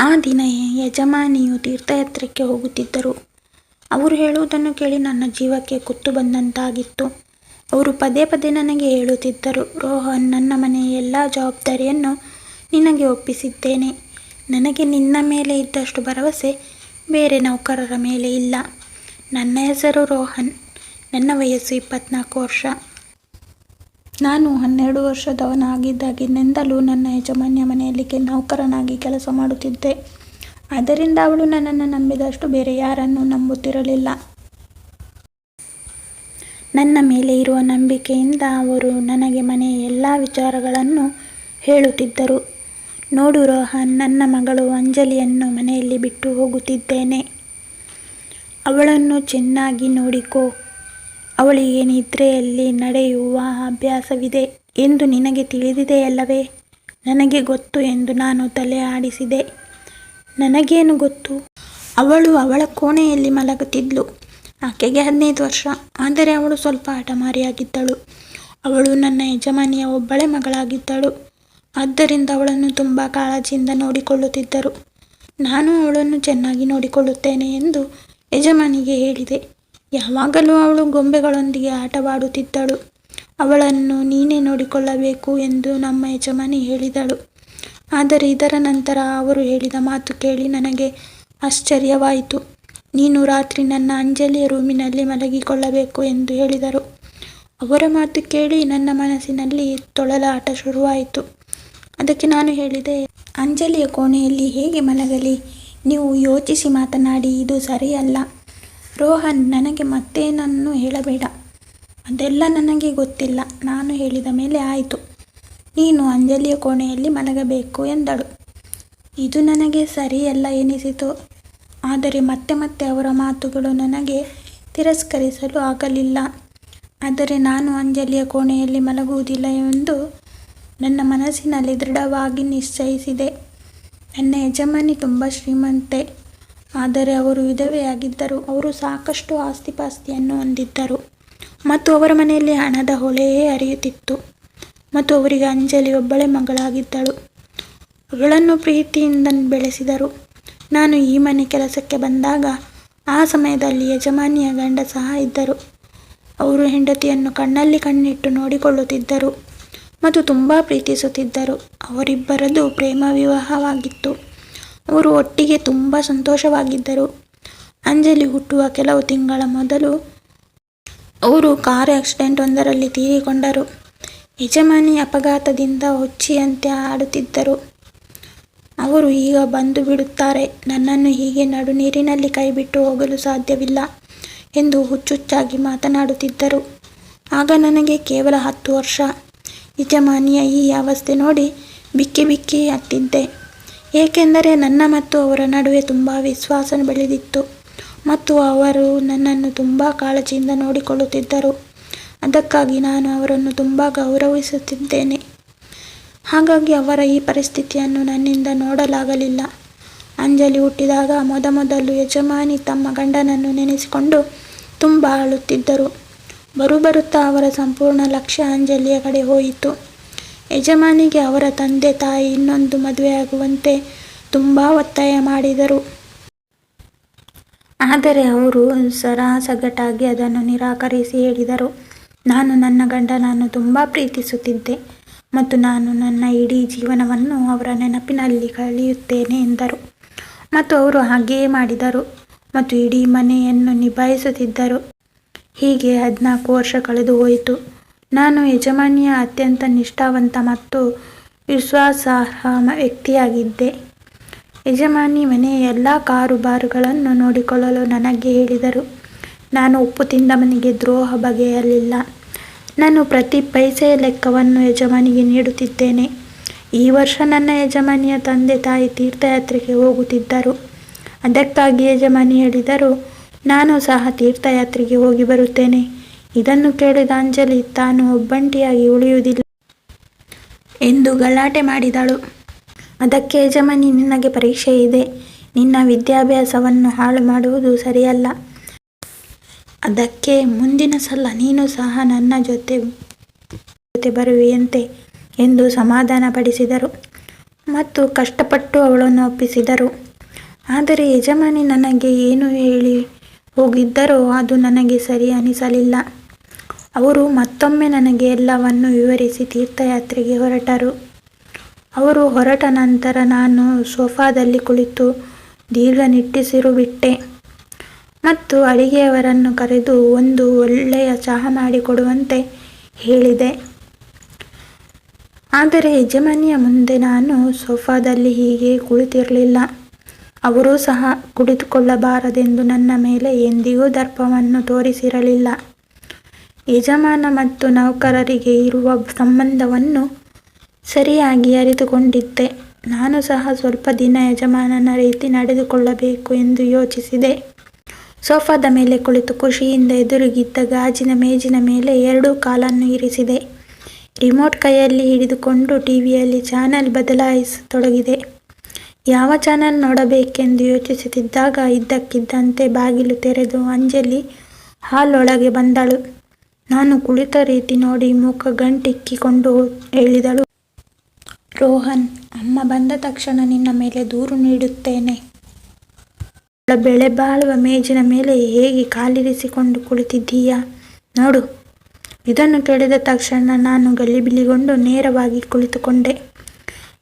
ಆ ದಿನ ಯಜಮಾನಿಯು ತೀರ್ಥಯಾತ್ರೆಗೆ ಹೋಗುತ್ತಿದ್ದರು. ಅವರು ಹೇಳುವುದನ್ನು ಕೇಳಿ ನನ್ನ ಜೀವಕ್ಕೆ ಕುತ್ತು ಬಂದಂತಾಗಿತ್ತು. ಅವರು ಪದೇ ಪದೇ ನನಗೆ ಹೇಳುತ್ತಿದ್ದರು, ರೋಹನ್, ನನ್ನ ಮನೆಯ ಎಲ್ಲ ಜವಾಬ್ದಾರಿಯನ್ನು ನಿನಗೆ ಒಪ್ಪಿಸಿದ್ದೇನೆ. ನನಗೆ ನಿನ್ನ ಮೇಲೆ ಇದ್ದಷ್ಟು ಭರವಸೆ ಬೇರೆ ನೌಕರರ ಮೇಲೆ ಇಲ್ಲ. ನನ್ನ ಹೆಸರು ರೋಹನ್. ನನ್ನ ವಯಸ್ಸು ಇಪ್ಪತ್ನಾಲ್ಕು ವರ್ಷ. ನಾನು ಹನ್ನೆರಡು ವರ್ಷದವನಾಗಿದ್ದಾಗಿನಿಂದಲೂ ನನ್ನ ಯಜಮಾನ್ಯ ಮನೆಯಲ್ಲಿ ನೌಕರನಾಗಿ ಕೆಲಸ ಮಾಡುತ್ತಿದ್ದೆ. ಆದ್ದರಿಂದ ಅವಳು ನನ್ನನ್ನು ನಂಬಿದಷ್ಟು ಬೇರೆ ಯಾರನ್ನೂ ನಂಬುತ್ತಿರಲಿಲ್ಲ. ನನ್ನ ಮೇಲೆ ಇರುವ ನಂಬಿಕೆಯಿಂದ ಅವರು ನನಗೆ ಮನೆಯ ಎಲ್ಲ ವಿಚಾರಗಳನ್ನು ಹೇಳುತ್ತಿದ್ದರು. ನೋಡು ರೋಹನ್, ನನ್ನ ಮಗಳು ಅಂಜಲಿಯನ್ನು ಮನೆಯಲ್ಲಿ ಬಿಟ್ಟು ಹೋಗುತ್ತಿದ್ದೇನೆ. ಅವಳನ್ನು ಚೆನ್ನಾಗಿ ನೋಡಿಕೋ. ಅವಳಿಗೆ ನಿದ್ರೆಯಲ್ಲಿ ನಡೆಯುವ ಅಭ್ಯಾಸವಿದೆ ಎಂದು ನಿನಗೆ ತಿಳಿದಿದೆಯಲ್ಲವೇ. ನನಗೆ ಗೊತ್ತು ಎಂದು ನಾನು ತಲೆ ಆಡಿಸಿದೆ. ನನಗೇನು ಗೊತ್ತು. ಅವಳು ಅವಳ ಕೋಣೆಯಲ್ಲಿ ಮಲಗುತ್ತಿದ್ಲು. ಆಕೆಗೆ ಹದಿನೈದು ವರ್ಷ. ಆದರೆ ಅವಳು ಸ್ವಲ್ಪ ಹಠಮಾರಿಯಾಗಿದ್ದಳು. ಅವಳು ನನ್ನ ಯಜಮಾನಿಯ ಒಬ್ಬಳೆ ಮಗಳಾಗಿದ್ದಳು. ಆದ್ದರಿಂದ ಅವಳನ್ನು ತುಂಬ ಕಾಳಜಿಯಿಂದ ನೋಡಿಕೊಳ್ಳುತ್ತಿದ್ದರು. ನಾನು ಅವಳನ್ನು ಚೆನ್ನಾಗಿ ನೋಡಿಕೊಳ್ಳುತ್ತೇನೆ ಎಂದು ಯಜಮಾನಿಗೆ ಹೇಳಿದೆ. ಯಾವಾಗಲೂ ಅವಳು ಗೊಂಬೆಗಳೊಂದಿಗೆ ಆಟವಾಡುತ್ತಿದ್ದಳು. ಅವಳನ್ನು ನೀನೇ ನೋಡಿಕೊಳ್ಳಬೇಕು ಎಂದು ನಮ್ಮ ಯಜಮಾನಿ ಹೇಳಿದಳು. ಆದರೆ ಇದರ ನಂತರ ಅವರು ಹೇಳಿದ ಮಾತು ಕೇಳಿ ನನಗೆ ಆಶ್ಚರ್ಯವಾಯಿತು. ನೀನು ರಾತ್ರಿ ನನ್ನ ಅಂಜಲಿಯ ರೂಮಿನಲ್ಲಿ ಮಲಗಿಕೊಳ್ಳಬೇಕು ಎಂದು ಹೇಳಿದರು. ಅವರ ಮಾತು ಕೇಳಿ ನನ್ನ ಮನಸ್ಸಿನಲ್ಲಿ ತೊಳಲಾಟ ಶುರುವಾಯಿತು. ಅದಕ್ಕೆ ನಾನು ಹೇಳಿದೆ, ಅಂಜಲಿಯ ಕೋಣೆಯಲ್ಲಿ ಹೇಗೆ ಮಲಗಲಿ. ನೀವು ಯೋಚಿಸಿ ಮಾತನಾಡಿ. ಇದು ಸರಿಯಲ್ಲ. ರೋಹನ್, ನನಗೆ ಮತ್ತೇನನ್ನು ಹೇಳಬೇಡ. ಅದೆಲ್ಲ ನನಗೆ ಗೊತ್ತಿಲ್ಲ. ನಾನು ಹೇಳಿದ ಮೇಲೆ ಆಯಿತು. ನೀನು ಅಂಜಲಿಯ ಕೋಣೆಯಲ್ಲಿ ಮಲಗಬೇಕು ಎಂದಳು. ಇದು ನನಗೆ ಸರಿಯಲ್ಲ ಎನಿಸಿತು. ಆದರೆ ಮತ್ತೆ ಮತ್ತೆ ಅವರ ಮಾತುಗಳು ನನಗೆ ತಿರಸ್ಕರಿಸಲು ಆಗಲಿಲ್ಲ. ಆದರೆ ನಾನು ಅಂಜಲಿಯ ಕೋಣೆಯಲ್ಲಿ ಮಲಗುವುದಿಲ್ಲ ಎಂದು ನನ್ನ ಮನಸ್ಸಿನಲ್ಲಿ ದೃಢವಾಗಿ ನಿಶ್ಚಯಿಸಿದೆ. ನನ್ನ ಯಜಮಾನಿ ತುಂಬ ಶ್ರೀಮಂತೆ. ಆದರೆ ಅವರು ವಿಧವೆಯಾಗಿದ್ದರು. ಅವರು ಸಾಕಷ್ಟು ಆಸ್ತಿಪಾಸ್ತಿಯನ್ನು ಹೊಂದಿದ್ದರು ಮತ್ತು ಅವರ ಮನೆಯಲ್ಲಿ ಹಣದ ಹೊಳೆಯೇ ಅರಿಯುತ್ತಿತ್ತು ಮತ್ತು ಅವರಿಗೆ ಅಂಜಲಿ ಒಬ್ಬಳೇ ಮಗಳಾಗಿದ್ದಳು. ಅವಳನ್ನು ಪ್ರೀತಿಯಿಂದ ಬೆಳೆಸಿದರು. ನಾನು ಈ ಮನೆ ಕೆಲಸಕ್ಕೆ ಬಂದಾಗ ಆ ಸಮಯದಲ್ಲಿ ಯಜಮಾನಿಯ ಗಂಡ ಸಹ ಇದ್ದರು. ಅವರು ಹೆಂಡತಿಯನ್ನು ಕಣ್ಣಲ್ಲಿ ಕಣ್ಣಿಟ್ಟು ನೋಡಿಕೊಳ್ಳುತ್ತಿದ್ದರು ಮತ್ತು ತುಂಬ ಪ್ರೀತಿಸುತ್ತಿದ್ದರು. ಅವರಿಬ್ಬರದು ಪ್ರೇಮ ವಿವಾಹವಾಗಿತ್ತು. ಅವರು ಒಟ್ಟಿಗೆ ತುಂಬ ಸಂತೋಷವಾಗಿದ್ದರು. ಅಂಜಲಿ ಹುಟ್ಟುವ ಕೆಲವು ತಿಂಗಳ ಮೊದಲು ಅವರು ಕಾರ್ ಆಕ್ಸಿಡೆಂಟ್ ಒಂದರಲ್ಲಿ ತೀರಿಕೊಂಡರು. ಯಜಮಾನಿ ಅಪಘಾತದಿಂದ ಹುಚ್ಚಿಯಂತೆ ಆಡುತ್ತಿದ್ದರು. ಅವರು ಈಗ ಬಂದು ಬಿಡುತ್ತಾರೆ. ನನ್ನನ್ನು ಹೀಗೆ ನಡುನೀರಿನಲ್ಲಿ ಕೈಬಿಟ್ಟು ಹೋಗಲು ಸಾಧ್ಯವಿಲ್ಲ ಎಂದು ಹುಚ್ಚುಚ್ಚಾಗಿ ಮಾತನಾಡುತ್ತಿದ್ದರು. ಆಗ ನನಗೆ ಕೇವಲ ಹತ್ತು ವರ್ಷ. ಯಜಮಾನಿಯ ಈ ಅವಸ್ಥೆ ನೋಡಿ ಬಿಕ್ಕಿ ಬಿಕ್ಕಿ ಅತ್ತಿದ್ದೆ. ಏಕೆಂದರೆ ನನ್ನ ಮತ್ತು ಅವರ ನಡುವೆ ತುಂಬ ವಿಶ್ವಾಸ ಬೆಳೆದಿತ್ತು ಮತ್ತು ಅವರು ನನ್ನನ್ನು ತುಂಬ ಕಾಳಜಿಯಿಂದ ನೋಡಿಕೊಳ್ಳುತ್ತಿದ್ದರು. ಅದಕ್ಕಾಗಿ ನಾನು ಅವರನ್ನು ತುಂಬ ಗೌರವಿಸುತ್ತಿದ್ದೇನೆ. ಹಾಗಾಗಿ ಅವರ ಈ ಪರಿಸ್ಥಿತಿಯನ್ನು ನನ್ನಿಂದ ನೋಡಲಾಗಲಿಲ್ಲ. ಅಂಜಲಿ ಹುಟ್ಟಿದಾಗ ಮೊದಮೊದಲು ಯಜಮಾನಿ ತಮ್ಮ ಗಂಡನನ್ನು ನೆನೆಸಿಕೊಂಡು ತುಂಬಾ ಅಳುತ್ತಿದ್ದರು. ಬರುಬರುತ್ತಾ ಅವರ ಸಂಪೂರ್ಣ ಲಕ್ಷ್ಯ ಅಂಜಲಿಯ ಕಡೆ ಹೋಯಿತು. ಯಜಮಾನಿಗೆ ಅವರ ತಂದೆ ತಾಯಿ ಇನ್ನೊಂದು ಮದುವೆಯಾಗುವಂತೆ ತುಂಬಾ ಒತ್ತಾಯ ಮಾಡಿದರು. ಆದರೆ ಅವರು ಸರಾಸಗಟಾಗಿ ಅದನ್ನು ನಿರಾಕರಿಸಿ ಹೇಳಿದರು, ನಾನು ನನ್ನ ಗಂಡನನ್ನು ತುಂಬ ಪ್ರೀತಿಸುತ್ತಿದ್ದೆ ಮತ್ತು ನಾನು ನನ್ನ ಇಡೀ ಜೀವನವನ್ನು ಅವರ ನೆನಪಿನಲ್ಲಿ ಕಳೆಯುತ್ತೇನೆ ಎಂದರು. ಮತ್ತು ಅವರು ಹಾಗೆಯೇ ಮಾಡಿದರು ಮತ್ತು ಇಡೀ ಮನೆಯನ್ನು ನಿಭಾಯಿಸುತ್ತಿದ್ದರು. ಹೀಗೆ ಹದಿನಾಲ್ಕು ವರ್ಷ ಕಳೆದುಹೋಯಿತು. ನಾನು ಯಜಮಾನಿಯ ಅತ್ಯಂತ ನಿಷ್ಠಾವಂತ ಮತ್ತು ವಿಶ್ವಾಸಾರ್ಹ ವ್ಯಕ್ತಿಯಾಗಿದ್ದೆ. ಯಜಮಾನಿ ಮನೆಯ ಎಲ್ಲ ಕಾರುಬಾರುಗಳನ್ನು ನೋಡಿಕೊಳ್ಳಲು ನನಗೆ ಹೇಳಿದರು. ನಾನು ಉಪ್ಪು ತಿಂದ ಮನೆಗೆ ದ್ರೋಹ ಬಗೆಯಲಿಲ್ಲ. ನಾನು ಪ್ರತಿ ಪೈಸೆಯ ಲೆಕ್ಕವನ್ನು ಯಜಮಾನಿಗೆ ನೀಡುತ್ತಿದ್ದೇನೆ. ಈ ವರ್ಷ ನನ್ನ ಯಜಮಾನಿಯ ತಂದೆ-ತಾಯಿ ತೀರ್ಥಯಾತ್ರೆಗೆ ಹೋಗುತ್ತಿದ್ದರು. ಅದಕ್ಕಾಗಿ ಯಜಮಾನಿ ಹೇಳಿದರು, ನಾನು ಸಹ ತೀರ್ಥಯಾತ್ರೆಗೆ ಹೋಗಿ ಬರುತ್ತೇನೆ. ಇದನ್ನು ಕೇಳಿದ ಅಂಜಲಿ ತಾನು ಒಬ್ಬಂಟಿಯಾಗಿ ಉಳಿಯುವುದಿಲ್ಲ ಎಂದು ಗಲಾಟೆ ಮಾಡಿದಳು. ಅದಕ್ಕೆ ಯಜಮಾನಿ, ನಿನಗೆ ಪರೀಕ್ಷೆ ಇದೆ. ನಿನ್ನ ವಿದ್ಯಾಭ್ಯಾಸವನ್ನು ಹಾಳು ಮಾಡುವುದು ಸರಿಯಲ್ಲ. ಅದಕ್ಕೆ ಮುಂದಿನ ಸಲ ನೀನು ಸಹ ನನ್ನ ಜೊತೆ ಜೊತೆ ಬರುವೆಯಂತೆ ಎಂದು ಸಮಾಧಾನಪಡಿಸಿದರು. ಮತ್ತು ಕಷ್ಟಪಟ್ಟು ಅವಳನ್ನು ಒಪ್ಪಿಸಿದರು ಆದರೆ ಯಜಮಾನಿ ನನಗೆ ಏನು ಹೇಳಿ ಹೋಗಿದ್ದರೋ ಅದು ನನಗೆ ಸರಿ ಅನಿಸಲಿಲ್ಲ ಅವರು ಮತ್ತೊಮ್ಮೆ ನನಗೆ ಎಲ್ಲವನ್ನು ವಿವರಿಸಿ ತೀರ್ಥಯಾತ್ರೆಗೆ ಹೊರಟರು. ಅವರು ಹೊರಟ ನಂತರ ನಾನು ಸೋಫಾದಲ್ಲಿ ಕುಳಿತು ದೀರ್ಘ ನಿಟ್ಟಿಸಿರು ಬಿಟ್ಟೆ. ಮತ್ತು ಅಡಿಗೆಯವರನ್ನು ಕರೆದು ಒಂದು ಒಳ್ಳೆಯ ಚಹಾ ಮಾಡಿಕೊಡುವಂತೆ ಹೇಳಿದೆ. ಆದರೆ ಯಜಮಾನಿಯ ಮುಂದೆ ನಾನು ಸೋಫಾದಲ್ಲಿ ಹೀಗೆ ಕುಳಿತಿರಲಿಲ್ಲ. ಅವರೂ ಸಹ ಕುಳಿತುಕೊಳ್ಳಬಾರದೆಂದು ನನ್ನ ಮೇಲೆ ಎಂದಿಗೂ ದರ್ಪವನ್ನು ತೋರಿಸಿರಲಿಲ್ಲ. ಯಜಮಾನ ಮತ್ತು ನೌಕರರಿಗೆ ಇರುವ ಸಂಬಂಧವನ್ನು ಸರಿಯಾಗಿ ಅರಿತುಕೊಂಡಿದ್ದೆ. ನಾನು ಸಹ ಸ್ವಲ್ಪ ದಿನ ಯಜಮಾನನ ರೀತಿ ನಡೆದುಕೊಳ್ಳಬೇಕು ಎಂದು ಯೋಚಿಸಿದೆ. ಸೋಫಾದ ಮೇಲೆ ಕುಳಿತು ಖುಷಿಯಿಂದ ಎದುರುಗಿದ್ದ ಗಾಜಿನ ಮೇಜಿನ ಮೇಲೆ ಎರಡೂ ಕಾಲನ್ನು ಇರಿಸಿದೆ. ರಿಮೋಟ್ ಕೈಯಲ್ಲಿ ಹಿಡಿದುಕೊಂಡು ಟಿವಿಯಲ್ಲಿ ಚಾನೆಲ್ ಬದಲಾಯಿಸತೊಡಗಿದೆ. ಯಾವ ಚಾನೆಲ್ ನೋಡಬೇಕೆಂದು ಯೋಚಿಸುತ್ತಿದ್ದಾಗ ಇದ್ದಕ್ಕಿದ್ದಂತೆ ಬಾಗಿಲು ತೆರೆದು ಅಂಜಲಿ ಹಾಲ್ ಬಂದಳು. ನಾನು ಕುಳಿತ ರೀತಿ ನೋಡಿ ಮುಖ ಗಂಟಿಕ್ಕಿಕೊಂಡು ಹೇಳಿದಳು. ರೋಹನ್, ಅಮ್ಮ ಬಂದ ತಕ್ಷಣ ನಿನ್ನ ಮೇಲೆ ದೂರು ನೀಡುತ್ತೇನೆ. ಬೆಳೆ ಬಾಳುವ ಮೇಜಿನ ಮೇಲೆ ಹೇಗೆ ಕಾಲಿರಿಸಿಕೊಂಡು ಕುಳಿತಿದ್ದೀಯಾ? ನೋಡು. ಇದನ್ನು ಕೇಳಿದ ತಕ್ಷಣ ನಾನು ಗಲಿಬಿಲಿಗೊಂಡು ನೇರವಾಗಿ ಕುಳಿತುಕೊಂಡೆ.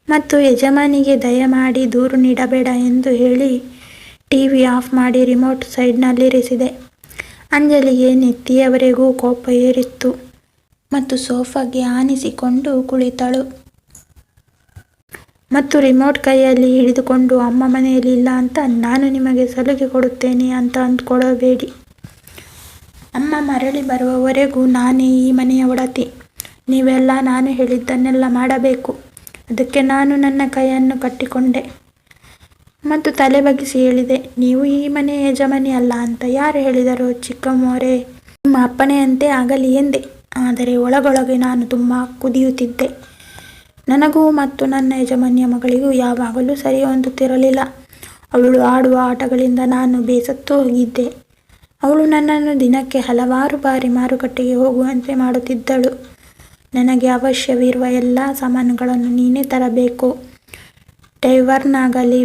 ಮತ್ತು ಯಜಮಾನಿಗೆ ದಯಮಾಡಿ ದೂರು ನೀಡಬೇಡ ಎಂದು ಹೇಳಿ ಟಿವಿ ಆಫ್ ಮಾಡಿ ರಿಮೋಟ್ ಸೈಡ್ನಲ್ಲಿರಿಸಿದೆ. ಅಂಜಲಿಗೆ ನೆತ್ತಿಯವರೆಗೂ ಕೋಪ ಏರಿತ್ತು ಮತ್ತು ಸೋಫಾಗೆ ಆನಿಸಿಕೊಂಡು ಕುಳಿತಳು. ಮತ್ತು ರಿಮೋಟ್ ಕೈಯಲ್ಲಿ ಹಿಡಿದುಕೊಂಡು, ಅಮ್ಮ ಮನೆಯಲ್ಲಿ ಇಲ್ಲ ಅಂತ ನಾನು ನಿಮಗೆ ಸಲುಗೆ ಕೊಡುತ್ತೇನೆ ಅಂತ ಅಂದ್ಕೊಳ್ಳಬೇಡಿ. ಅಮ್ಮ ಮರಳಿ ಬರುವವರೆಗೂ ನಾನೇ ಈ ಮನೆಯ ಒಡತಿ. ನೀವೆಲ್ಲ ನಾನು ಹೇಳಿದ್ದನ್ನೆಲ್ಲ ಮಾಡಬೇಕು. ಅದಕ್ಕೆ ನಾನು ನನ್ನ ಕೈಯನ್ನು ಕಟ್ಟಿಕೊಂಡೆ. ಮತ್ತು ತಲೆ ಬಗ್ಗಿಸಿ ಹೇಳಿದೆ, ನೀವು ಈ ಮನೆಯ ಯಜಮಾನಿ ಅಲ್ಲ ಅಂತ ಯಾರು ಹೇಳಿದರು ಚಿಕ್ಕಮ್ಮೋರೆ ನಿಮ್ಮ ಅಪ್ಪನೆಯಂತೆ ಆಗಲಿ ಎಂದೆ, ಆದರೆ ಒಳಗೊಳಗೆ ನಾನು ತುಂಬ ಕುದಿಯುತ್ತಿದ್ದೆ. ನನಗೂ ಮತ್ತು ನನ್ನ ಯಜಮಾನಿಯ ಮಗಳಿಗೂ ಯಾವಾಗಲೂ ಸರಿ ಹೊಂದುತ್ತಿರಲಿಲ್ಲ ಅವಳು ಆಡುವ ಆಟಗಳಿಂದ ನಾನು ಬೇಸತ್ತು ಹೋಗಿದ್ದೆ. ಅವಳು ನನ್ನನ್ನು ದಿನಕ್ಕೆ ಹಲವಾರು ಬಾರಿ ಮಾರುಕಟ್ಟೆಗೆ ಹೋಗುವಂತೆ ಮಾಡುತ್ತಿದ್ದಳು. ನನಗೆ ಅವಶ್ಯವಿರುವ ಎಲ್ಲ ಸಾಮಾನುಗಳನ್ನು ನೀನೇ ತರಬೇಕು. ಡ್ರೈವರ್ನಾಗಲಿ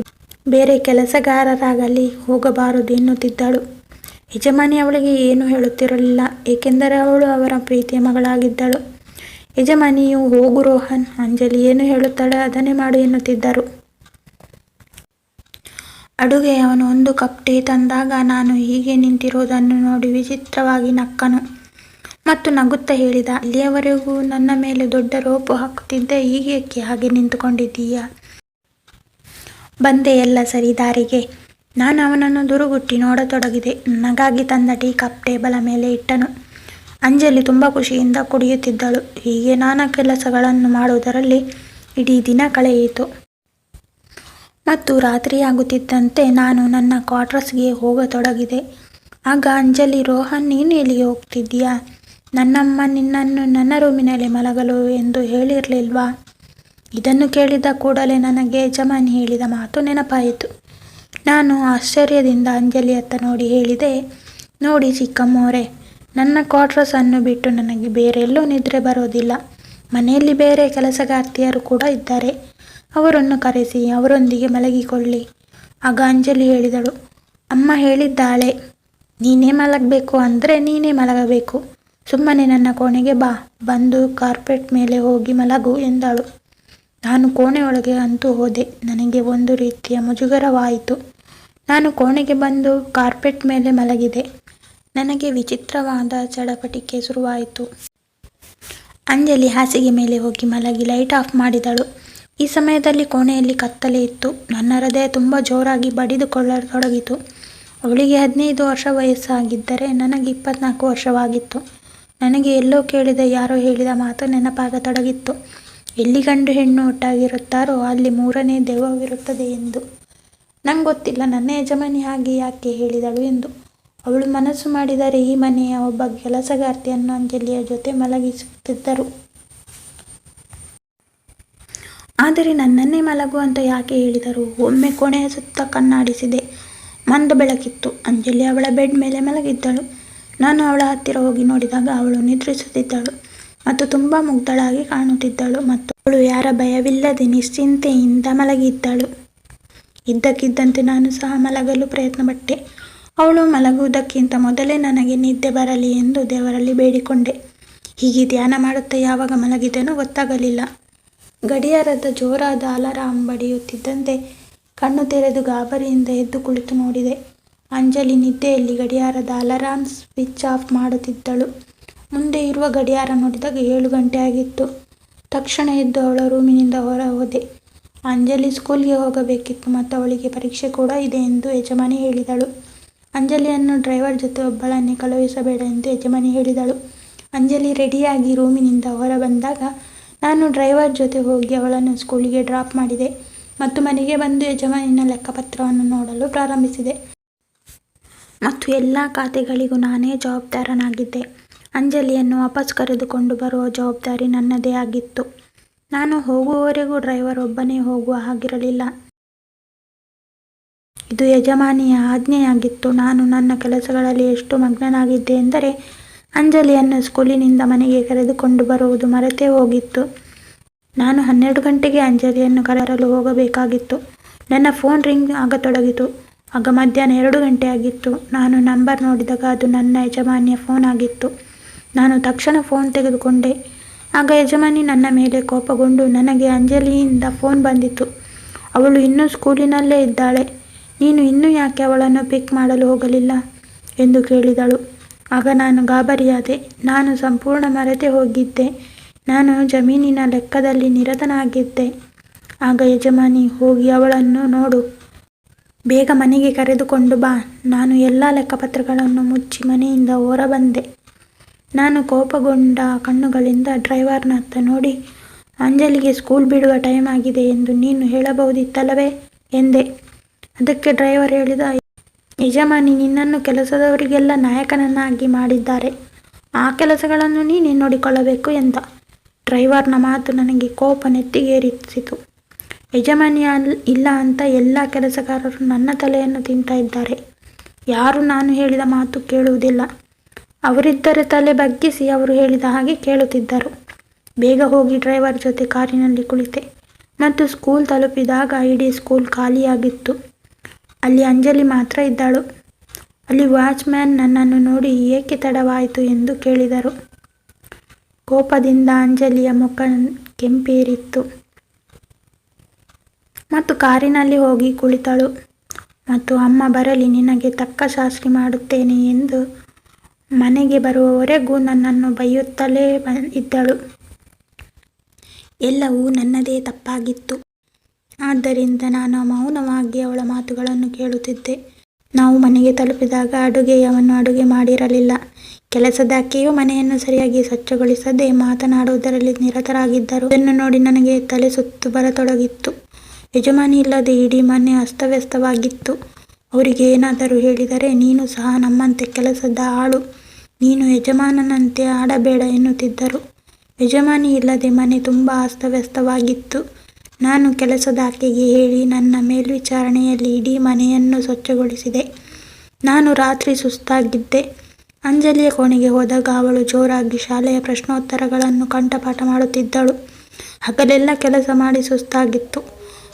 ಬೇರೆ ಕೆಲಸಗಾರರಾಗಲಿ ಹೋಗಬಾರದು ಎನ್ನುತ್ತಿದ್ದಳು. ಯಜಮಾನಿ ಅವಳಿಗೆ ಏನೂ ಹೇಳುತ್ತಿರಲಿಲ್ಲ, ಏಕೆಂದರೆ ಅವಳು ಅವರ ಪ್ರೀತಿಯ ಮಗಳಾಗಿದ್ದಳು. ಯಜಮಾನಿಯು, ಹೋಗು ರೋಹನ್, ಅಂಜಲಿ ಏನು ಹೇಳುತ್ತಾಳೆ ಅದನ್ನೇ ಮಾಡು ಎನ್ನುತ್ತಿದ್ದರು. ಅಡುಗೆಯವನು ಒಂದು ಕಪ್ ಟೀ ತಂದಾಗ ನಾನು ಹೀಗೆ ನಿಂತಿರುವುದನ್ನು ನೋಡಿ ವಿಚಿತ್ರವಾಗಿ ನಕ್ಕನು. ಮತ್ತು ನಗುತ್ತಾ ಹೇಳಿದ, ಅಲ್ಲಿಯವರೆಗೂ ನನ್ನ ಮೇಲೆ ದೊಡ್ಡ ರೋಪು ಹಾಕುತ್ತಿದ್ದೆ ಈಗೇಕೆ ಹಾಗೆ ನಿಂತುಕೊಂಡಿದ್ದೀಯಾ? ಬಂದೆ ಎಲ್ಲ ಸರಿ ದಾರಿಗೆ. ನಾನು ಅವನನ್ನು ದುರುಗುಟ್ಟಿ ನೋಡತೊಡಗಿದೆ. ನನಗಾಗಿ ತಂದ ಟೀ ಕಪ್ ಟೇಬಲ ಮೇಲೆ ಇಟ್ಟನು. ಅಂಜಲಿ ತುಂಬ ಖುಷಿಯಿಂದ ಕುಡಿಯುತ್ತಿದ್ದಳು. ಹೀಗೆ ನಾನಾ ಕೆಲಸಗಳನ್ನು ಮಾಡುವುದರಲ್ಲಿ ಇಡೀ ದಿನ ಕಳೆಯಿತು. ಮತ್ತು ರಾತ್ರಿಯಾಗುತ್ತಿದ್ದಂತೆ ನಾನು ನನ್ನ ಕ್ವಾರ್ಟರ್ಸ್ಗೆ ಹೋಗತೊಡಗಿದೆ. ಆಗ ಅಂಜಲಿ, ರೋಹನ್, ನೀನು ಎಲ್ಲಿಗೆ ಹೋಗ್ತಿದ್ದೀಯಾ? ನನ್ನಮ್ಮ ನಿನ್ನನ್ನು ನನ್ನ ರೂಮಿನಲ್ಲಿ ಮಲಗಲು ಎಂದು ಹೇಳಿರಲಿಲ್ವಾ? ಇದನ್ನು ಕೇಳಿದ ಕೂಡಲೇ ನನಗೆ ಯಜಮಾನಿ ಹೇಳಿದ ಮಾತು ನೆನಪಾಯಿತು. ನಾನು ಆಶ್ಚರ್ಯದಿಂದ ಅಂಜಲಿಯತ್ತ ನೋಡಿ ಹೇಳಿದೆ, ನೋಡಿ ಚಿಕ್ಕಮ್ಮೋರೆ, ನನ್ನ ಕ್ವಾರ್ಟರ್ಸನ್ನು ಬಿಟ್ಟು ನನಗೆ ಬೇರೆಲ್ಲೂ ನಿದ್ರೆ ಬರೋದಿಲ್ಲ. ಮನೆಯಲ್ಲಿ ಬೇರೆ ಕೆಲಸಗಾರ್ತಿಯರು ಕೂಡ ಇದ್ದಾರೆ. ಅವರನ್ನು ಕರೆಸಿ, ಅವರೊಂದಿಗೆ ಮಲಗಿಕೊಳ್ಳಿ. ಆಗ ಅಂಜಲಿ ಹೇಳಿದಳು, ಅಮ್ಮ ಹೇಳಿದ್ದಾಳೆ, ನೀನೇ ಮಲಗಬೇಕು ಅಂದರೆ ನೀನೇ ಮಲಗಬೇಕು. ಸುಮ್ಮನೆ ನನ್ನ ಕೋಣೆಗೆ ಬಾ, ಬಂದು ಕಾರ್ಪೆಟ್ ಮೇಲೆ ಹೋಗಿ ಮಲಗು ಎಂದಳು. ನಾನು ಕೋಣೆಯೊಳಗೆ ಅಂತೂ ಹೋದೆ. ನನಗೆ ಒಂದು ರೀತಿಯ ಮುಜುಗರವಾಯಿತು. ನಾನು ಕೋಣೆಗೆ ಬಂದು ಕಾರ್ಪೆಟ್ ಮೇಲೆ ಮಲಗಿದೆ. ನನಗೆ ವಿಚಿತ್ರವಾದ ಚಡಪಟಿಕೆ ಶುರುವಾಯಿತು. ಅಂಜಲಿ ಹಾಸಿಗೆ ಮೇಲೆ ಹೋಗಿ ಮಲಗಿ ಲೈಟ್ ಆಫ್ ಮಾಡಿದಳು. ಈ ಸಮಯದಲ್ಲಿ ಕೋಣೆಯಲ್ಲಿ ಕತ್ತಲೆ ಇತ್ತು. ನನ್ನ ಹೃದಯ ತುಂಬ ಜೋರಾಗಿ ಬಡಿದುಕೊಳ್ಳತೊಡಗಿತು. ಅವಳಿಗೆ ಹದಿನೈದು ವರ್ಷ ವಯಸ್ಸಾಗಿದ್ದರೆ ನನಗೆ ಇಪ್ಪತ್ನಾಲ್ಕು ವರ್ಷವಾಗಿತ್ತು. ನನಗೆ ಎಲ್ಲೋ ಕೇಳಿದ ಯಾರೋ ಹೇಳಿದ ಮಾತು ನೆನಪಾಗತೊಡಗಿತ್ತು. ಎಲ್ಲಿ ಗಂಡು ಹೆಣ್ಣು ಒಟ್ಟಾಗಿರುತ್ತಾರೋ ಅಲ್ಲಿ ಮೂರನೇ ದೆವ್ವವಿರುತ್ತದೆ ಎಂದು. ನಂಗೆ ಗೊತ್ತಿಲ್ಲ, ನನ್ನ ಯಜಮಾನಿ ಹಾಗೆ ಯಾಕೆ ಹೇಳಿದಳು ಎಂದು. ಅವಳು ಮನಸ್ಸು ಮಾಡಿದರೆ ಈ ಮನೆಯ ಒಬ್ಬ ಕೆಲಸಗಾರ್ತಿಯನ್ನು ಅಂಜಲಿಯ ಜೊತೆ ಮಲಗಿಸುತ್ತಿದ್ದರು. ಆದರೆ ನನ್ನನ್ನೇ ಮಲಗು ಅಂತ ಯಾಕೆ ಹೇಳಿದರು? ಒಮ್ಮೆ ಕೊನೆಯ ಸುತ್ತ ಕಣ್ಣಾಡಿಸಿದೆ. ಮಂದ ಬೆಳಕಿತ್ತು. ಅಂಜಲಿ ಅವಳ ಬೆಡ್ ಮೇಲೆ ಮಲಗಿದ್ದಳು. ನಾನು ಅವಳ ಹತ್ತಿರ ಹೋಗಿ ನೋಡಿದಾಗ ಅವಳು ನಿದ್ರಿಸುತ್ತಿದ್ದಳು. ಮತ್ತು ತುಂಬಾ ಮುಗ್ಧಳಾಗಿ ಕಾಣುತ್ತಿದ್ದಳು ಮತ್ತು ಅವಳು ಯಾರ ಭಯವಿಲ್ಲದೆ ನಿಶ್ಚಿಂತೆಯಿಂದ ಮಲಗಿದ್ದಳು. ಇದ್ದಕ್ಕಿದ್ದಂತೆ ನಾನು ಸಹ ಮಲಗಲು ಪ್ರಯತ್ನಪಟ್ಟೆ. ಅವಳು ಮಲಗುವುದಕ್ಕಿಂತ ಮೊದಲೇ ನನಗೆ ನಿದ್ದೆ ಬರಲಿ ಎಂದು ದೇವರಲ್ಲಿ ಬೇಡಿಕೊಂಡೆ. ಹೀಗೆ ಧ್ಯಾನ ಮಾಡುತ್ತಾ ಯಾವಾಗ ಮಲಗಿದೆನೋ ಗೊತ್ತಾಗಲಿಲ್ಲ. ಗಡಿಯಾರದ ಜೋರಾದ ಅಲಾರಾಮ್ ಬಡಿಯುತ್ತಿದ್ದಂತೆ ಕಣ್ಣು ತೆರೆದು ಗಾಬರಿಯಿಂದ ಎದ್ದು ಕುಳಿತು ನೋಡಿದೆ. ಅಂಜಲಿ ನಿದ್ದೆಯಲ್ಲಿ ಗಡಿಯಾರದ ಅಲಾರಾಮ್ ಸ್ವಿಚ್ ಆಫ್ ಮಾಡುತ್ತಿದ್ದಳು. ಮುಂದೆ ಇರುವ ಗಡಿಯಾರ ನೋಡಿದಾಗ ಏಳು ಗಂಟೆ ಆಗಿತ್ತು. ತಕ್ಷಣ ಎದ್ದು ಅವಳ ರೂಮಿನಿಂದ ಹೊರ ಹೋದೆ ಅಂಜಲಿ ಸ್ಕೂಲ್ಗೆ ಹೋಗಬೇಕಿತ್ತು ಮತ್ತು ಅವಳಿಗೆ ಪರೀಕ್ಷೆ ಕೂಡ ಇದೆ ಎಂದು ಯಜಮಾನಿ ಹೇಳಿದಳು. ಅಂಜಲಿಯನ್ನು ಡ್ರೈವರ್ ಜೊತೆ ಒಬ್ಬಳನ್ನೇ ಕಳುಹಿಸಬೇಡ ಎಂದು ಯಜಮಾನಿ ಹೇಳಿದಳು. ಅಂಜಲಿ ರೆಡಿಯಾಗಿ ರೂಮಿನಿಂದ ಹೊರ ಬಂದಾಗ ನಾನು ಡ್ರೈವರ್ ಜೊತೆ ಹೋಗಿ ಅವಳನ್ನು ಸ್ಕೂಲಿಗೆ ಡ್ರಾಪ್ ಮಾಡಿದೆ ಮತ್ತು ಮನೆಗೆ ಬಂದು ಯಜಮಾನಿನ ಲೆಕ್ಕಪತ್ರವನ್ನು ನೋಡಲು ಪ್ರಾರಂಭಿಸಿದೆ. ಮತ್ತು ಎಲ್ಲ ಖಾತೆಗಳಿಗೂ ನಾನೇ ಜವಾಬ್ದಾರನಾಗಿದ್ದೆ. ಅಂಜಲಿಯನ್ನು ವಾಪಸ್ ಕರೆದುಕೊಂಡು ಬರುವ ಜವಾಬ್ದಾರಿ ನನ್ನದೇ ಆಗಿತ್ತು. ನಾನು ಹೋಗುವವರೆಗೂ ಡ್ರೈವರ್ ಒಬ್ಬನೇ ಹೋಗುವ ಹಾಗಿರಲಿಲ್ಲ. ಇದು ಯಜಮಾನಿಯ ಆಜ್ಞೆಯಾಗಿತ್ತು. ನಾನು ನನ್ನ ಕೆಲಸಗಳಲ್ಲಿ ಎಷ್ಟು ಮಗ್ನನಾಗಿದ್ದೆ ಎಂದರೆ, ಅಂಜಲಿಯನ್ನು ಸ್ಕೂಲಿನಿಂದ ಮನೆಗೆ ಕರೆದುಕೊಂಡು ಬರುವುದು ಮರೆತೇ ಹೋಗಿತ್ತು. ನಾನು ಹನ್ನೆರಡು ಗಂಟೆಗೆ ಅಂಜಲಿಯನ್ನು ಕರೆಯಲು ಹೋಗಬೇಕಾಗಿತ್ತು. ನನ್ನ ಫೋನ್ ರಿಂಗ್ ಆಗತೊಡಗಿತು ಆಗ ಮಧ್ಯಾಹ್ನ ಎರಡು ಗಂಟೆ ಆಗಿತ್ತು. ನಾನು ನಂಬರ್ ನೋಡಿದಾಗ ಅದು ನನ್ನ ಯಜಮಾನಿಯ ಫೋನ್ ಆಗಿತ್ತು. ನಾನು ತಕ್ಷಣ ಫೋನ್ ತೆಗೆದುಕೊಂಡೆ. ಆಗ ಯಜಮಾನಿ ನನ್ನ ಮೇಲೆ ಕೋಪಗೊಂಡು ನನಗೆ ಅಂಜಲಿಯಿಂದ ಫೋನ್ ಬಂದಿತು ಅವಳು ಇನ್ನೂ ಸ್ಕೂಲಿನಲ್ಲೇ ಇದ್ದಾಳೆ. ನೀನು ಇನ್ನೂ ಯಾಕೆ ಅವಳನ್ನು ಪಿಕ್ ಮಾಡಲು ಹೋಗಲಿಲ್ಲ? ಎಂದು ಕೇಳಿದಳು. ಆಗ ನಾನು ಗಾಬರಿಯಾದೆ. ನಾನು ಸಂಪೂರ್ಣ ಮರೆತೇ ಹೋಗಿದ್ದೆ. ನಾನು ಜಮೀನಿನ ಲೆಕ್ಕದಲ್ಲಿ ನಿರತನಾಗಿದ್ದೆ. ಆಗ ಯಜಮಾನಿ, ಹೋಗಿ ಅವಳನ್ನು ನೋಡು. ಬೇಗ ಮನೆಗೆ ಕರೆದುಕೊಂಡು ಬಾ. ನಾನು ಎಲ್ಲ ಲೆಕ್ಕಪತ್ರಗಳನ್ನು ಮುಚ್ಚಿ ಮನೆಯಿಂದ ಹೊರಬಂದೆ. ನಾನು ಕೋಪಗೊಂಡ ಕಣ್ಣುಗಳಿಂದ ಡ್ರೈವರ್ನತ್ತ ನೋಡಿ, ಅಂಜಲಿಗೆ ಸ್ಕೂಲ್ ಬಿಡುವ ಟೈಮ್ ಆಗಿದೆ ಎಂದು ನೀನು ಹೇಳಬಹುದಿತ್ತಲ್ಲವೇ? ಎಂದೆ. ಅದಕ್ಕೆ ಡ್ರೈವರ್ ಹೇಳಿದ, ಯಜಮಾನಿ, ನಿನ್ನನ್ನು ಕೆಲಸದವರಿಗೆಲ್ಲ ನಾಯಕನನ್ನಾಗಿ ಮಾಡಿದ್ದಾರೆ. ಆ ಕೆಲಸಗಳನ್ನು ನೀನೇ ನೋಡಿಕೊಳ್ಳಬೇಕು ಎಂದ. ಡ್ರೈವರ್ನ ಮಾತು ನನಗೆ ಕೋಪ ನೆತ್ತಿಗೇರಿಸಿತು. ಯಜಮಾನಿ ಇಲ್ಲ ಅಂತ ಎಲ್ಲ ಕೆಲಸಗಾರರು ನನ್ನ ತಲೆಯನ್ನು ತಿಂತಾ ಇದ್ದಾರೆ. ಯಾರು ನಾನು ಹೇಳಿದ ಮಾತು ಕೇಳುವುದಿಲ್ಲ. ಅವರಿದ್ದರೆ ತಲೆ ಬಗ್ಗಿಸಿ ಅವರು ಹೇಳಿದ ಹಾಗೆ ಕೇಳುತ್ತಿದ್ದರು. ಬೇಗ ಹೋಗಿ ಡ್ರೈವರ್ ಜೊತೆ ಕಾರಿನಲ್ಲಿ ಕುಳಿತೆ. ಮತ್ತು ಸ್ಕೂಲ್ ತಲುಪಿದಾಗ ಇಡೀ ಸ್ಕೂಲ್ ಖಾಲಿಯಾಗಿತ್ತು. ಅಲ್ಲಿ ಅಂಜಲಿ ಮಾತ್ರ ಇದ್ದಳು. ಅಲ್ಲಿ ವಾಚ್ಮ್ಯಾನ್ ನನ್ನನ್ನು ನೋಡಿ ಏಕೆ ತಡವಾಯಿತು ಎಂದು ಕೇಳಿದರು. ಕೋಪದಿಂದ ಅಂಜಲಿಯ ಮುಖ ಕೆಂಪೇರಿತ್ತು. ಮತ್ತು ಕಾರಿನಲ್ಲಿ ಹೋಗಿ ಕುಳಿತಳು. ಮತ್ತು ಅಮ್ಮ ಬರಲಿ, ನಿನಗೆ ತಕ್ಕ ಶಾಸ್ತ್ರಿ ಮಾಡುತ್ತೇನೆ ಎಂದು ಮನೆಗೆ ಬರುವವರೆಗೂ ನನ್ನನ್ನು ಬೈಯುತ್ತಲೇ ಇದ್ದಳು. ಎಲ್ಲವೂ ನನ್ನದೇ ತಪ್ಪಾಗಿತ್ತು. ಆದ್ದರಿಂದ ನಾನು ಮೌನವಾಗಿ ಅವಳ ಮಾತುಗಳನ್ನು ಕೇಳುತ್ತಿದ್ದೆ. ನಾವು ಮನೆಗೆ ತಲುಪಿದಾಗ ಅಡುಗೆಯವನ್ನು ಅಡುಗೆ ಮಾಡಿರಲಿಲ್ಲ. ಕೆಲಸದಾಕೆಯೂ ಮನೆಯನ್ನು ಸರಿಯಾಗಿ ಸ್ವಚ್ಛಗೊಳಿಸದೆ ಮಾತನಾಡುವುದರಲ್ಲಿ ನಿರತರಾಗಿದ್ದರು. ಇದನ್ನು ನೋಡಿ ನನಗೆ ತಲೆ ಸುತ್ತು ಬರತೊಡಗಿತ್ತು. ಯಜಮಾನಿ ಇಲ್ಲದೆ ಇಡೀ ಮನೆ ಅಸ್ತವ್ಯಸ್ತವಾಗಿತ್ತು. ಅವರಿಗೆ ಏನಾದರೂ ಹೇಳಿದರೆ ನೀನು ಸಹ ನಮ್ಮಂತೆ ಕೆಲಸದ ಆಳು. ನೀನು ಯಜಮಾನನಂತೆ ಆಡಬೇಡ ಎನ್ನುತ್ತಿದ್ದರು. ಯಜಮಾನಿ ಇಲ್ಲದೆ ಮನೆ ತುಂಬ ಅಸ್ತವ್ಯಸ್ತವಾಗಿತ್ತು. ನಾನು ಕೆಲಸದಾಕೆಗೆ ಹೇಳಿ ನನ್ನ ಮೇಲ್ವಿಚಾರಣೆಯಲ್ಲಿ ಇಡೀ ಮನೆಯನ್ನು ಸ್ವಚ್ಛಗೊಳಿಸಿದೆ. ನಾನು ರಾತ್ರಿ ಸುಸ್ತಾಗಿದ್ದೆ. ಅಂಜಲಿಯ ಕೋಣೆಗೆ ಹೋದಾಗ ಅವಳು ಜೋರಾಗಿ ಶಾಲೆಯ ಪ್ರಶ್ನೋತ್ತರಗಳನ್ನು ಕಂಠಪಾಠ ಮಾಡುತ್ತಿದ್ದಳು. ಹಗಲೆಲ್ಲ ಕೆಲಸ ಮಾಡಿ ಸುಸ್ತಾಗಿತ್ತು.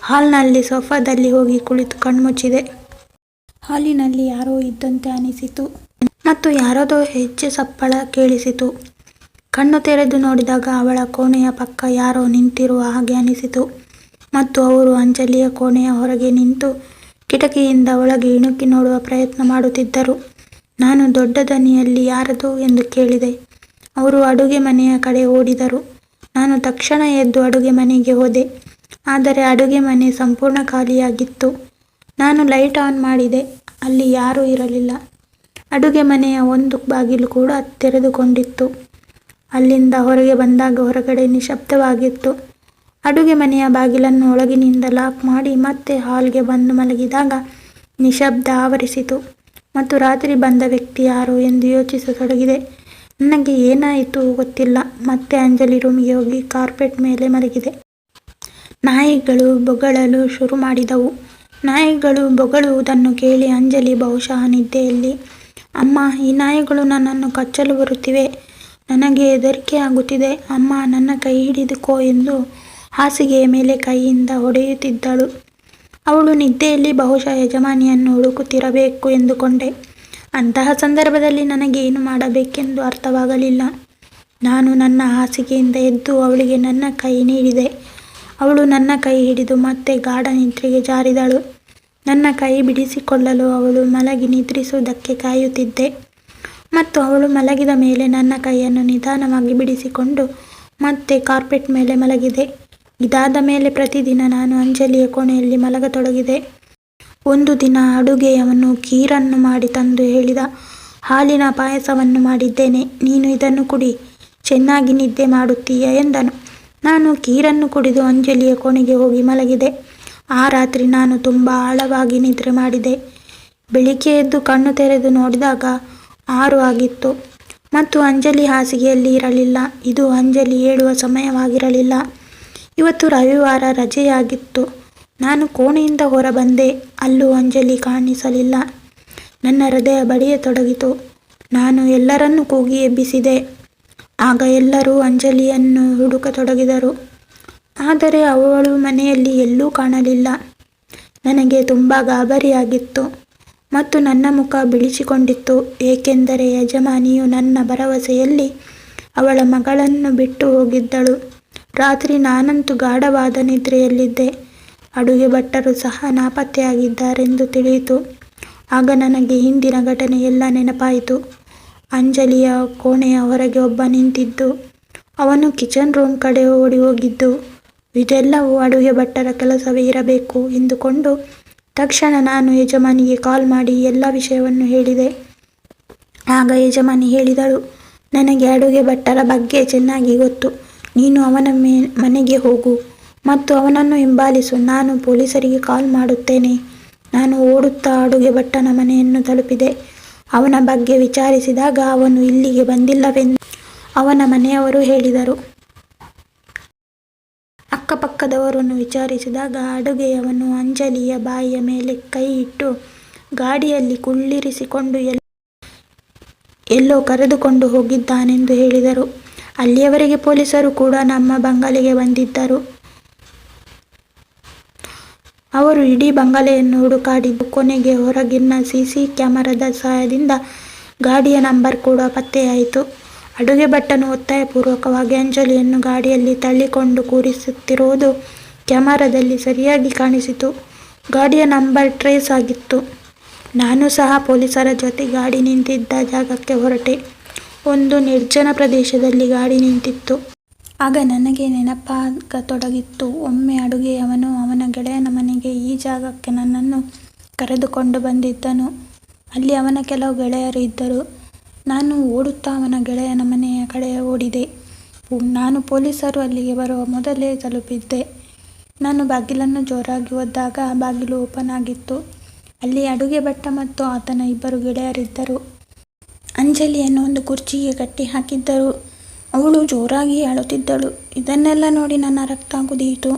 ಹಾಲ್ನಲ್ಲಿ ಸೋಫಾದಲ್ಲಿ ಹೋಗಿ ಕುಳಿತು ಕಣ್ಮುಚ್ಚಿದೆ. ಹಾಲಿನಲ್ಲಿ ಯಾರೋ ಇದ್ದಂತೆ ಅನಿಸಿತು. ಮತ್ತು ಯಾರದೋ ಹೆಚ್ಚು ಸಪ್ಪಳ ಕೇಳಿಸಿತು. ಕಣ್ಣು ತೆರೆದು ನೋಡಿದಾಗ ಅವಳ ಕೋಣೆಯ ಪಕ್ಕ ಯಾರೋ ನಿಂತಿರುವ ಹಾಗೆ ಅನಿಸಿತು. ಮತ್ತು ಅವರು ಅಂಜಲಿಯ ಕೋಣೆಯ ಹೊರಗೆ ನಿಂತು ಕಿಟಕಿಯಿಂದ ಒಳಗೆ ಇಣುಕಿ ನೋಡುವ ಪ್ರಯತ್ನ ಮಾಡುತ್ತಿದ್ದರು. ನಾನು ದೊಡ್ಡ ದನಿಯಲ್ಲಿ ಯಾರದು ಎಂದು ಕೇಳಿದೆ. ಅವರು ಅಡುಗೆ ಮನೆಯ ಕಡೆ ಓಡಿದರು. ನಾನು ತಕ್ಷಣ ಎದ್ದು ಅಡುಗೆ ಮನೆಗೆ ಹೋದೆ. ಆದರೆ ಅಡುಗೆ ಮನೆ ಸಂಪೂರ್ಣ ಖಾಲಿಯಾಗಿತ್ತು. ನಾನು ಲೈಟ್ ಆನ್ ಮಾಡಿದೆ. ಅಲ್ಲಿ ಯಾರೂ ಇರಲಿಲ್ಲ. ಅಡುಗೆ ಮನೆಯ ಒಂದು ಬಾಗಿಲು ಕೂಡ ತೆರೆದುಕೊಂಡಿತ್ತು. ಅಲ್ಲಿಂದ ಹೊರಗೆ ಬಂದಾಗ ಹೊರಗಡೆ ನಿಶಬ್ದವಾಗಿತ್ತು. ಅಡುಗೆ ಮನೆಯ ಬಾಗಿಲನ್ನು ಒಳಗಿನಿಂದ ಲಾಕ್ ಮಾಡಿ ಮತ್ತೆ ಹಾಲ್ಗೆ ಬಂದು ಮಲಗಿದಾಗ ನಿಶಬ್ದ ಆವರಿಸಿತು. ಮತ್ತು ರಾತ್ರಿ ಬಂದ ವ್ಯಕ್ತಿ ಯಾರು ಎಂದು ಯೋಚಿಸತೊಡಗಿದೆ. ನನಗೆ ಏನಾಯಿತು ಗೊತ್ತಿಲ್ಲ. ಮತ್ತೆ ಅಂಜಲಿ ರೂಮಿಗೆ ಹೋಗಿ ಕಾರ್ಪೆಟ್ ಮೇಲೆ ಮಲಗಿದೆ. ನಾಯಿಗಳು ಬೊಗಳಲು ಶುರು ಮಾಡಿದವು. ನಾಯಿಗಳು ಬೊಗಳುವುದನ್ನು ಕೇಳಿ ಅಂಜಲಿ ಬಹುಶಃ ನಿದ್ದೆಯಲ್ಲಿ ಅಮ್ಮ, ಈ ನಾಯಿಗಳು ನನ್ನನ್ನು ಕಚ್ಚಲು ಬರುತ್ತಿವೆ. ನನಗೆ ಹೆದರಿಕೆ ಆಗುತ್ತಿದೆ. ಅಮ್ಮ, ನನ್ನ ಕೈ ಹಿಡಿದುಕೋ ಎಂದು ಹಾಸಿಗೆಯ ಮೇಲೆ ಕೈಯಿಂದ ಹೊಡೆಯುತ್ತಿದ್ದಳು. ಅವಳು ನಿದ್ದೆಯಲ್ಲಿ ಬಹುಶಃ ಯಜಮಾನಿಯನ್ನು ಹುಡುಕುತ್ತಿರಬೇಕು ಎಂದುಕೊಂಡೆ. ಅಂತಹ ಸಂದರ್ಭದಲ್ಲಿ ನನಗೆ ಏನು ಮಾಡಬೇಕೆಂದು ಅರ್ಥವಾಗಲಿಲ್ಲ. ನಾನು ನನ್ನ ಹಾಸಿಗೆಯಿಂದ ಎದ್ದು ಅವಳಿಗೆ ನನ್ನ ಕೈ ನೀಡಿದೆ. ಅವಳು ನನ್ನ ಕೈ ಹಿಡಿದು ಮತ್ತೆ ಗಾಢ ನಿದ್ರೆಗೆ ಜಾರಿದಳು. ನನ್ನ ಕೈ ಬಿಡಿಸಿಕೊಳ್ಳಲು ಅವಳು ಮಲಗಿ ನಿದ್ರಿಸುವುದಕ್ಕೆ ಕಾಯುತ್ತಿದ್ದೆ. ಮತ್ತು ಅವಳು ಮಲಗಿದ ಮೇಲೆ ನನ್ನ ಕೈಯನ್ನು ನಿಧಾನವಾಗಿ ಬಿಡಿಸಿಕೊಂಡು ಮತ್ತೆ ಕಾರ್ಪೆಟ್ ಮೇಲೆ ಮಲಗಿದೆ. ಇದಾದ ಮೇಲೆ ಪ್ರತಿದಿನ ನಾನು ಅಂಜಲಿಯ ಕೋಣೆಯಲ್ಲಿ ಮಲಗತೊಡಗಿದೆ. ಒಂದು ದಿನ ಅಡುಗೆಯವನು ಕೀರನ್ನು ಮಾಡಿ ತಂದು ಹೇಳಿದ, ಹಾಲಿನ ಪಾಯಸವನ್ನು ಮಾಡಿದ್ದೇನೆ, ನೀನು ಇದನ್ನು ಕುಡಿ, ಚೆನ್ನಾಗಿ ನಿದ್ದೆ ಮಾಡುತ್ತೀಯ? ಎಂದನು. ನಾನು ಖೀರನ್ನು ಕುಡಿದು ಅಂಜಲಿಯ ಕೋಣೆಗೆ ಹೋಗಿ ಮಲಗಿದೆ. ಆ ರಾತ್ರಿ ನಾನು ತುಂಬ ಆಳವಾಗಿ ನಿದ್ರೆ ಮಾಡಿದೆ. ಬೆಳಿಗ್ಗೆ ಎದ್ದು ಕಣ್ಣು ತೆರೆದು ನೋಡಿದಾಗ ಆರು ಆಗಿತ್ತು. ಮತ್ತು ಅಂಜಲಿ ಹಾಸಿಗೆಯಲ್ಲಿ ಇರಲಿಲ್ಲ. ಇದು ಅಂಜಲಿ ಹೇಳುವ ಸಮಯವಾಗಿರಲಿಲ್ಲ. ಇವತ್ತು ರವಿವಾರ ರಜೆಯಾಗಿತ್ತು. ನಾನು ಕೋಣೆಯಿಂದ ಹೊರಬಂದೆ. ಅಲ್ಲೂ ಅಂಜಲಿ ಕಾಣಿಸಲಿಲ್ಲ. ನನ್ನ ಹೃದಯ ಬಡಿಯತೊಡಗಿತು ನಾನು ಎಲ್ಲರನ್ನು ಕೂಗಿ ಎಬ್ಬಿಸಿದೆ. ಆಗ ಎಲ್ಲರೂ ಅಂಜಲಿಯನ್ನು ಹುಡುಕತೊಡಗಿದರು. ಆದರೆ ಅವಳು ಮನೆಯಲ್ಲಿ ಎಲ್ಲೂ ಕಾಣಲಿಲ್ಲ. ನನಗೆ ತುಂಬ ಗಾಬರಿಯಾಗಿತ್ತು ಮತ್ತು ನನ್ನ ಮುಖ ಬಿಳಿಸಿಕೊಂಡಿತ್ತು. ಏಕೆಂದರೆ ಯಜಮಾನಿಯು ನನ್ನ ಭರವಸೆಯಲ್ಲಿ ಅವಳ ಮಗಳನ್ನು ಬಿಟ್ಟು ಹೋಗಿದ್ದಳು. ರಾತ್ರಿ ನಾನಂತೂ ಗಾಢವಾದ ನಿದ್ರೆಯಲ್ಲಿದ್ದೆ. ಅಡುಗೆ ಭಟ್ಟರು ಸಹ ನಾಪತ್ತೆಯಾಗಿದ್ದಾರೆಂದು ತಿಳಿಯಿತು. ಆಗ ನನಗೆ ಹಿಂದಿನ ಘಟನೆ ಎಲ್ಲ ನೆನಪಾಯಿತು. ಅಂಜಲಿಯ ಕೋಣೆಯ ಹೊರಗೆ ಒಬ್ಬ ನಿಂತಿದ್ದು. ಅವನು ಕಿಚನ್ ರೂಮ್ ಕಡೆ ಓಡಿ ಹೋಗಿದ್ದು. ಇದೆಲ್ಲವೂ ಅಡುಗೆ ಭಟ್ಟರ ಕೆಲಸವೇ ಇರಬೇಕು ಎಂದುಕೊಂಡು ತಕ್ಷಣ ನಾನು ಯಜಮಾನಿಗೆ ಕಾಲ್ ಮಾಡಿ ಎಲ್ಲ ವಿಷಯವನ್ನು ಹೇಳಿದೆ. ಆಗ ಯಜಮಾನಿ ಹೇಳಿದಳು, ನನಗೆ ಅಡುಗೆ ಭಟ್ಟರ ಬಗ್ಗೆ ಚೆನ್ನಾಗಿ ಗೊತ್ತು. ನೀನು ಅವನ ಮೇ, ಮನೆಗೆ ಹೋಗು ಮತ್ತು ಅವನನ್ನು ಹಿಂಬಾಲಿಸು. ನಾನು ಪೊಲೀಸರಿಗೆ ಕಾಲ್ ಮಾಡುತ್ತೇನೆ. ನಾನು ಓಡುತ್ತಾ ಅಡುಗೆ ಭಟ್ಟನ ಮನೆಯನ್ನು ತಲುಪಿದೆ. ಅವನ ಬಗ್ಗೆ ವಿಚಾರಿಸಿದಾಗ ಅವನು ಇಲ್ಲಿಗೆ ಬಂದಿಲ್ಲವೆಂದು ಅವನ ಮನೆಯವರು ಹೇಳಿದರು. ಅಕ್ಕಪಕ್ಕದವರನ್ನು ವಿಚಾರಿಸಿದಾಗ ಅಡುಗೆಯವನು ಅಂಜಲಿಯ ಬಾಯಿಯ ಮೇಲೆ ಕೈ ಇಟ್ಟು ಗಾಡಿಯಲ್ಲಿ ಕುಳ್ಳಿರಿಸಿಕೊಂಡು ಎಲ್ಲೋ ಕರೆದುಕೊಂಡು ಹೋಗಿದ್ದಾನೆಂದು ಹೇಳಿದರು. ಅಲ್ಲಿಯವರೆಗೆ ಪೊಲೀಸರು ಕೂಡ ನಮ್ಮ ಬಂಗಲೆಗೆ ಬಂದಿದ್ದರು. ಅವರು ಇಡೀ ಬಂಗಲೆಯನ್ನು ಹುಡುಕಾಡಿದ್ದು, ಕೊನೆಗೆ ಹೊರಗಿನ ಸಿಸಿ ಕ್ಯಾಮರಾದ ಸಹಾಯದಿಂದ ಗಾಡಿಯ ನಂಬರ್ ಕೂಡ ಪತ್ತೆಯಾಯಿತು. ಅಡುಗೆ ಭಟ್ಟನು ಒತ್ತಾಯಪೂರ್ವಕವಾಗಿ ಅಂಜಲಿಯನ್ನು ಗಾಡಿಯಲ್ಲಿ ತಳ್ಳಿಕೊಂಡು ಕೂರಿಸುತ್ತಿರುವುದು ಕ್ಯಾಮರಾದಲ್ಲಿ ಸರಿಯಾಗಿ ಕಾಣಿಸಿತು. ಗಾಡಿಯ ನಂಬರ್ ಟ್ರೇಸ್ ಆಗಿತ್ತು. ನಾನು ಸಹ ಪೊಲೀಸರ ಜೊತೆ ಗಾಡಿ ನಿಂತಿದ್ದ ಜಾಗಕ್ಕೆ ಹೊರಟೆ. ಒಂದು ನಿರ್ಜನ ಪ್ರದೇಶದಲ್ಲಿ ಗಾಡಿ ನಿಂತಿತ್ತು. ಆಗ ನನಗೆ ನೆನಪಾಗತೊಡಗಿತ್ತು. ಒಮ್ಮೆ ಅಡುಗೆಯವನು ಅವನ ಗೆಳೆಯನ ಮನೆಗೆ ಈ ಜಾಗಕ್ಕೆ ನನ್ನನ್ನು ಕರೆದುಕೊಂಡು ಬಂದಿದ್ದನು. ಅಲ್ಲಿ ಅವನ ಕೆಲವು ಗೆಳೆಯರು ಇದ್ದರು. ನಾನು ಓಡುತ್ತಾ ಅವನ ಗೆಳೆಯನ ಮನೆಯ ಕಡೆ ಓಡಿದೆ. ನಾನು ಪೊಲೀಸರು ಅಲ್ಲಿಗೆ ಬರುವ ಮೊದಲೇ ತಲುಪಿದ್ದೆ. ನಾನು ಬಾಗಿಲನ್ನು ಜೋರಾಗಿ ಒದ್ದಾಗ ಬಾಗಿಲು ಓಪನ್ ಆಗಿತ್ತು. ಅಲ್ಲಿ ಅಡುಗೆ ಭಟ್ಟ ಮತ್ತು ಆತನ ಇಬ್ಬರು ಗೆಳೆಯರಿದ್ದರು. ಅಂಜಲಿಯನ್ನು ಒಂದು ಕುರ್ಚಿಗೆ ಕಟ್ಟಿ ಹಾಕಿದ್ದರು. ಅವಳು ಜೋರಾಗಿ ಅಳುತ್ತಿದ್ದಳು. ಇದನ್ನೆಲ್ಲ ನೋಡಿ ನನ್ನ ರಕ್ತ ಕುದಿಯಿತು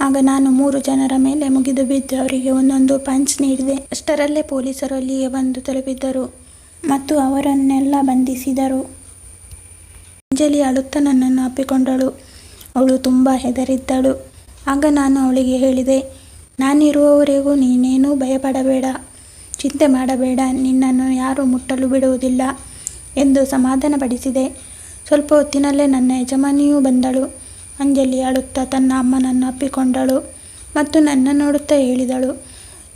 ಆಗ ನಾನು ಮೂರು ಜನರ ಮೇಲೆ ಮುಗಿದು ಬಿದ್ದು ಅವರಿಗೆ ಒಂದೊಂದು ಪಂಚ್ ನೀಡಿದೆ. ಅಷ್ಟರಲ್ಲೇ ಪೊಲೀಸರು ಅಲ್ಲಿಗೆ ಬಂದು ತಲುಪಿದ್ದರು. ಮತ್ತು ಅವರನ್ನೆಲ್ಲ ಬಂಧಿಸಿದರು. ಅಂಜಲಿ ಅಳುತ್ತಾ ನನ್ನನ್ನು ಅಪ್ಪಿಕೊಂಡಳು. ಅವಳು ತುಂಬ ಹೆದರಿದ್ದಳು. ಆಗ ನಾನು ಅವಳಿಗೆ ಹೇಳಿದೆ, ನಾನಿರುವವರೆಗೂ ನೀನೇನೂ ಭಯಪಡಬೇಡ, ಚಿಂತೆ ಮಾಡಬೇಡ, ನಿನ್ನನ್ನು ಯಾರೂ ಮುಟ್ಟಲು ಬಿಡುವುದಿಲ್ಲ ಎಂದು ಸಮಾಧಾನಪಡಿಸಿದೆ. ಸ್ವಲ್ಪ ಹೊತ್ತಿನಲ್ಲೇ ನನ್ನ ಯಜಮಾನಿಯೂ ಬಂದಳು. ಅಂಜಲಿ ಅಳುತ್ತಾ ತನ್ನ ಅಮ್ಮನನ್ನು ಅಪ್ಪಿಕೊಂಡಳು ಮತ್ತು ನನ್ನ ನೋಡುತ್ತಾ ಹೇಳಿದಳು,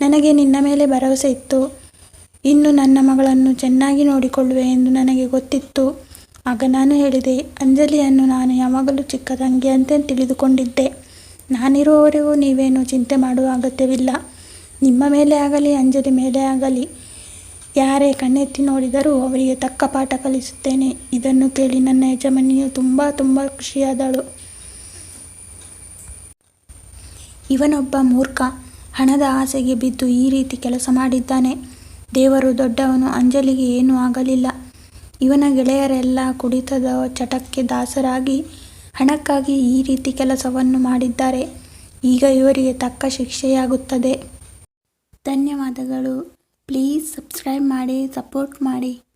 ನನಗೆ ನಿನ್ನ ಮೇಲೆ ಭರವಸೆ ಇತ್ತು. ಇನ್ನು ನನ್ನ ಮಗಳನ್ನು ಚೆನ್ನಾಗಿ ನೋಡಿಕೊಳ್ಳುವೆ ಎಂದು ನನಗೆ ಗೊತ್ತಿತ್ತು. ಆಗ ನಾನು ಹೇಳಿದೆ, ಅಂಜಲಿಯನ್ನು ನಾನು ಯಾವಾಗಲೂ ಚಿಕ್ಕ ತಂಗಿಯಂತೆ ತಿಳಿದುಕೊಂಡಿದ್ದೆ. ನಾನಿರುವವರೆಗೂ ನೀವೇನು ಚಿಂತೆ ಮಾಡುವ ಅಗತ್ಯವಿಲ್ಲ. ನಿಮ್ಮ ಮೇಲೆ ಆಗಲಿ, ಅಂಜಲಿ ಮೇಲೆ ಆಗಲಿ, ಯಾರೇ ಕಣ್ಣೆತ್ತಿ ನೋಡಿದರೂ ಅವರಿಗೆ ತಕ್ಕ ಪಾಠ ಕಲಿಸುತ್ತೇನೆ. ಇದನ್ನು ಕೇಳಿ ನನ್ನ ಯಜಮಾನಿಯು ತುಂಬ ತುಂಬ ಖುಷಿಯಾದಳು. ಇವನೊಬ್ಬ ಮೂರ್ಖ, ಹಣದ ಆಸೆಗೆ ಬಿದ್ದು ಈ ರೀತಿ ಕೆಲಸ ಮಾಡಿದ್ದಾನೆ. ದೇವರು ದೊಡ್ಡವನು, ಅಂಜಲಿಗೆ ಏನೂ ಆಗಲಿಲ್ಲ. ಇವನ ಗೆಳೆಯರೆಲ್ಲ ಕುಡಿತದ ಚಟಕ್ಕೆ ದಾಸರಾಗಿ ಹಣಕ್ಕಾಗಿ ಈ ರೀತಿ ಕೆಲಸವನ್ನು ಮಾಡಿದ್ದಾರೆ. ಈಗ ಇವರಿಗೆ ತಕ್ಕ ಶಿಕ್ಷೆಯಾಗುತ್ತದೆ. ಧನ್ಯವಾದಗಳು. ಪ್ಲೀಸ್ ಸಬ್ಸ್ಕ್ರೈಬ್ ಮಾಡಿ, ಸಪೋರ್ಟ್ ಮಾಡಿ.